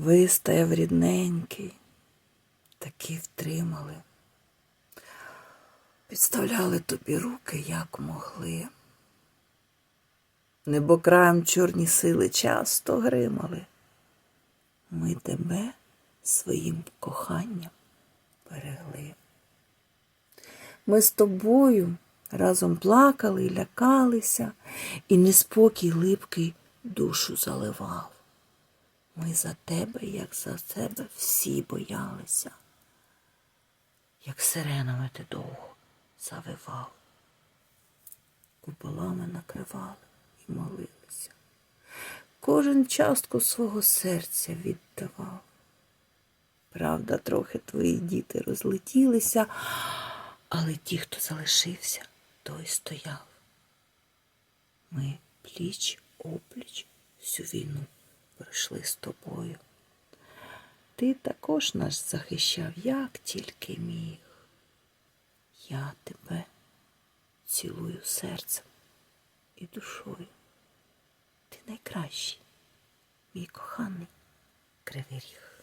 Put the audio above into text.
Вистояв рідненький, таки втримали. Підставляли тобі руки, як могли. Небокраєм чорні сили часто гримали. Ми тебе своїм коханням берегли. Ми з тобою разом плакали лякалися, і неспокій липкий душу заливав. Ми за тебе, як за себе, всі боялися, як сиренами ти довго завивав, куполами накривали і молилися. Кожен частку свого серця віддавав. Правда, трохи твої діти розлетілися, але ті, хто залишився, той стояв. Ми пліч опліч всю війну пройшли з тобою. Ти також нас захищав, як тільки міг. Я тебе цілую серцем і душою. Ти найкращий, мій коханий кривий ріг.